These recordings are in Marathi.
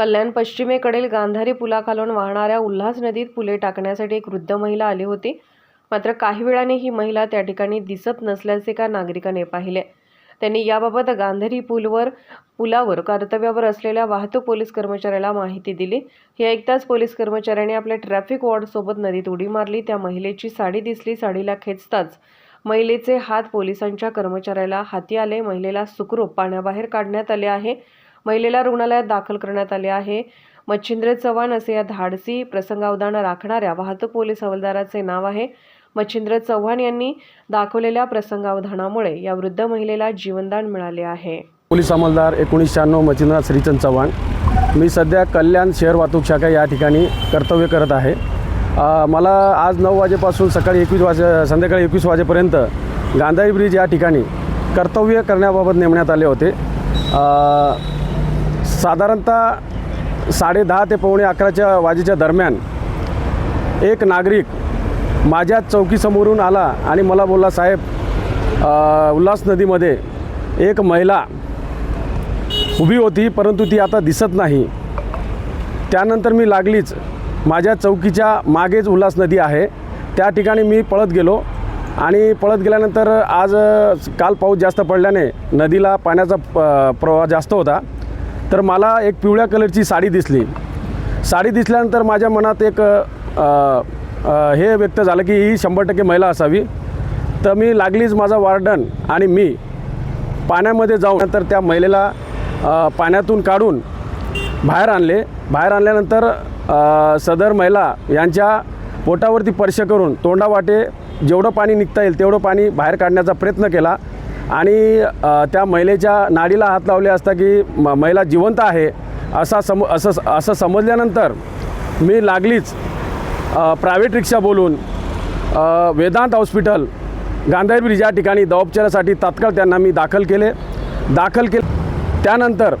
कल्याण पश्चिमेकडील गांधारी पुलाखालून वाहणाऱ्या उल्हास नदीत पुले टाकण्यासाठी एक वृद्ध महिला आली होती. मात्र काही वेळाने ही महिला त्या ठिकाणी दिसत नसल्याचे का नागरिकाने पाहिले. त्यांनी याबाबत गांधारी पूलवर पुलावर कर्तव्यावर असलेल्या वाहतूक पोलीस कर्मचाऱ्याला माहिती दिली. हे ऐकताच पोलीस कर्मचाऱ्याने आपल्या ट्रॅफिक वॉर्डसोबत नदीत उडी मारली. त्या महिलेची साडी दिसली साडीला खेचताच महिलेचे हात पोलिसांच्या कर्मचाऱ्याला हाती आले. महिलेला सुखरूप पाण्याबाहेर काढण्यात आले आहे. महिलेला रुग्णालयात दाखल करण्यात आले आहे. मच्छिंद्र चव्हाण असे या धाडसी प्रसंगावधान राखणाऱ्या वाहतूक पोलीस हवालदाराचे नाव आहे. मच्छिंद्र चव्हाण यांनी दाखवलेल्या प्रसंगावधानामुळे या वृद्ध महिलेला जीवनदान मिळाले आहे. पोलीस अंमलदार एकोणीस शहाण्णव मच्छिंद्रनाथ श्रीचंद चव्हाण. मी सध्या कल्याण शहर वाहतूक शाखा या ठिकाणी कर्तव्य करत आहे. मला आज नऊ वाजेपासून सकाळी एकवीस वाजे संध्याकाळी एकवीस वाजेपर्यंत गांधारी ब्रिज या ठिकाणी कर्तव्य करण्याबाबत नेमण्यात आले होते. साधारणतः साडे दहा ते पावणे अकराच्या वाजेच्या दरम्यान एक नागरिक माझ्या चौकीसमोरून आला आणि मला बोलला साहेब उल्हास नदीमध्ये एक महिला उभी होती परंतु ती आता दिसत नाही. त्यानंतर मी लागलीच. माझ्या चौकीच्या मागेच उल्हास नदी आहे. त्या ठिकाणी मी पळत गेलो आणि पळत गेल्यानंतर आज काल पाऊस जास्त पडल्याने नदीला पाण्याचा प प्रवाह जास्त होता. तर मला एक पिवळ्या कलरची साडी दिसली. साडी दिसल्यानंतर माझ्या मनात एक हे व्यक्त झालं की ही शंभर टक्के महिला असावी. तर मी लागलीच माझा वार्डन आणि मी पाण्यामध्ये जाऊन नंतर त्या महिलेला पाण्यातून काढून बाहेर आणले. बाहेर आणल्यानंतर सदर महिला यांच्या पोटावरती स्पर्श करून तोंडावाटे जेवढं पाणी निघता येईल तेवढं पाणी बाहेर काढण्याचा प्रयत्न केला. आणि त्या महिलेच्या नाडीला हात लावले असता की म महिला जिवंत आहे असा सम असं असं समजल्यानंतर मी लागलीच प्रायव्हेट रिक्षा बोलून वेदांत हॉस्पिटल गांधारी ब्रिज या ठिकाणी दवापचारासाठी तात्काळ त्यांना मी दाखल केले. दाखल केले. त्यानंतर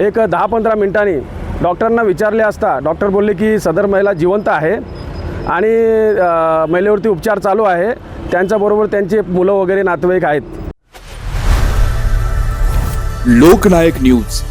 एक दहा पंधरा मिनिटांनी डॉक्टरांना विचारले असता डॉक्टर बोलले की सदर महिला जिवंत आहे आणि महिलेवरती उपचार चालू आहे. त्यांच्याबरोबर त्यांचे मुलं वगैरे नातेवाईक आहेत. लोकनायक न्यूज.